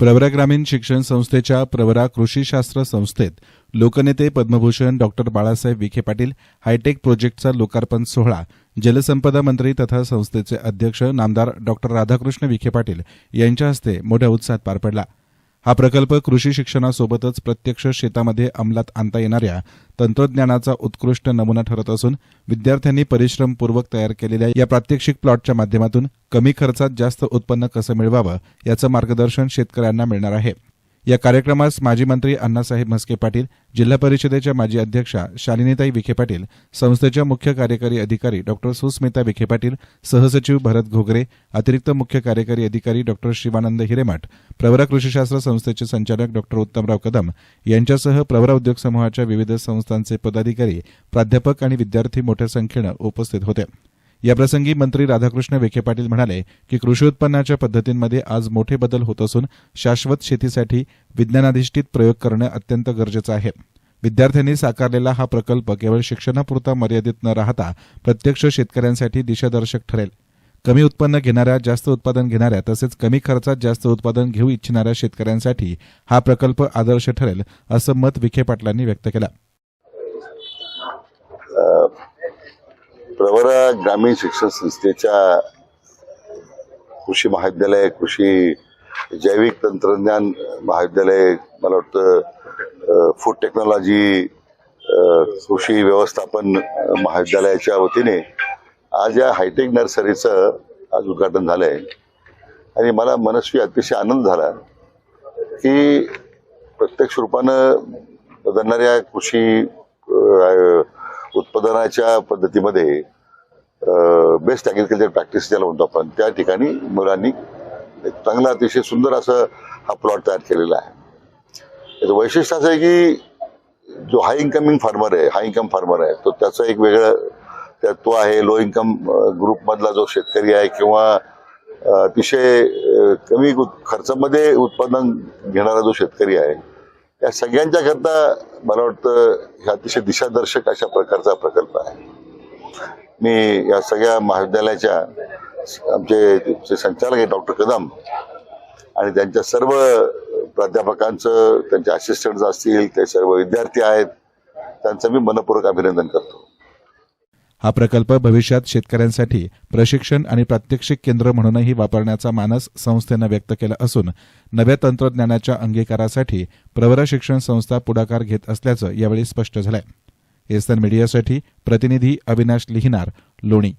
प्रवरा ग्रामीण शिक्षण संस्थेच्या प्रवरा कृषीशास्त्र संस्थेत लोकनेते Padma Bhushan doctor Balasaheb Vikhe Patil hi tech प्रोजेक्टचा लोकार्पण सोहळा जलसंपदा मंत्री तथा संस्थेचे अध्यक्ष नामदार डॉक्टर राधाकृष्ण विखे पाटील यांच्या हस्ते मोठ्या उत्साहात पार पडला. हा प्रकल्प कृषी शिक्षणासोबतच प्रत्यक्ष शेतामध्ये अंमलात आणता येणाऱ्या तंत्रज्ञानाचा उत्कृष्ट नमुना ठरत असून विद्यार्थ्यांनी परिश्रमपूर्वक तयार केलेल्या या प्रात्यक्षिक प्लॉटच्या माध्यमातून कमी खर्चात जास्त उत्पन्न कसं मिळवावं याचं मार्गदर्शन शेतकऱ्यांना मिळणार आहे. या कार्यक्रमास माजी मंत्री अण्णासाहेब म्हस्के पाटील जिल्हा परिषदेच्या माजी अध्यक्षा शालिनीताई विखे पाटील संस्थेच्या मुख्य कार्यकारी अधिकारी डॉक्टर सुस्मिता विखे पाटील सहसचिव भरत घोगरे अतिरिक्त मुख्य कार्यकारी अधिकारी डॉक्टर शिवानंद हिरेमठ प्रवरा कृषीशास्त्र संस्थेचे संचालक डॉक्टर उत्तमराव कदम यांच्यासह प्रवरा उद्योग समूहाच्या विविध संस्थांचे पदाधिकारी प्राध्यापक आणि विद्यार्थी मोठ्या संख्येनं उपस्थित होते. याप्रसंगी मंत्री राधाकृष्ण विखे पाटील म्हणाले की कृषी उत्पन्नाच्या पद्धतींमध्ये आज मोठे बदल होत असून शाश्वत शेतीसाठी विज्ञानाधिष्ठित प्रयोग करणं अत्यंत गरजेचं आहे. विद्यार्थ्यांनी साकारलेला हा प्रकल्प केवळ शिक्षणापुरता मर्यादित न राहता प्रत्यक्ष शेतकऱ्यांसाठी दिशादर्शक ठरेल. कमी उत्पन्न घेणाऱ्या जास्त उत्पादन घेणाऱ्या तसेच कमी खर्चात जास्त उत्पादन घेऊ इच्छिणाऱ्या शेतकऱ्यांसाठी हा प्रकल्प आदर्श ठरेल असं मत विखे पाटलांनी व्यक्त केलं. ग्रामीण शिक्षण संस्थेच्या कृषी महाविद्यालय कृषी जैविक तंत्रज्ञान महाविद्यालय मला वाटतं फूड टेक्नॉलॉजी कृषी व्यवस्थापन महाविद्यालयाच्या वतीने आज या हायटेक नर्सरीचं आज उद्घाटन झालं आहे आणि मला मनस्वी अतिशय आनंद झाला की प्रत्यक्ष रूपानं बदलणाऱ्या कृषी उत्पादनाच्या पद्धतीमध्ये बेस्ट ॲग्रिकल्चर प्रॅक्टिस ज्याला म्हणतो आपण त्या ठिकाणी मुलांनी एक चांगला अतिशय सुंदर असं हा प्लॉट तयार केलेला आहे. याचं वैशिष्ट्य असं आहे की जो हाय इन्कमिंग फार्मर आहे हाय इन्कम फार्मर आहे तो त्याचं एक वेगळं त्या तो आहे लो इन्कम ग्रुपमधला जो शेतकरी आहे किंवा अतिशय कमी खर्चामध्ये उत्पादन घेणारा जो शेतकरी आहे या सगळ्यांच्या करता मला वाटतं हे अतिशय दिशादर्शक अशा प्रकारचा प्रकल्प आहे. मी या सगळ्या महाविद्यालयाच्या आमचे जे संचालक आहे डॉक्टर कदम आणि त्यांच्या सर्व प्राध्यापकांचं त्यांचे असिस्टंट असतील ते सर्व विद्यार्थी आहेत त्यांचं मी मनपूर्वक अभिनंदन करतो. हा प्रकल्प भविष्यात शेतकऱ्यांसाठी प्रशिक्षण आणि प्रात्यक्षिक केंद्र म्हणूनही वापरण्याचा मानस संस्थेनं व्यक्त केला असून नव्या तंत्रज्ञानाच्या अंगीकारासाठी प्रवरा शिक्षण संस्था पुढाकार घेत असल्याचं यावेळी स्पष्ट झालंय. एसन मीडियासाठी प्रतिनिधी अविनाश लिहिनार लोणी.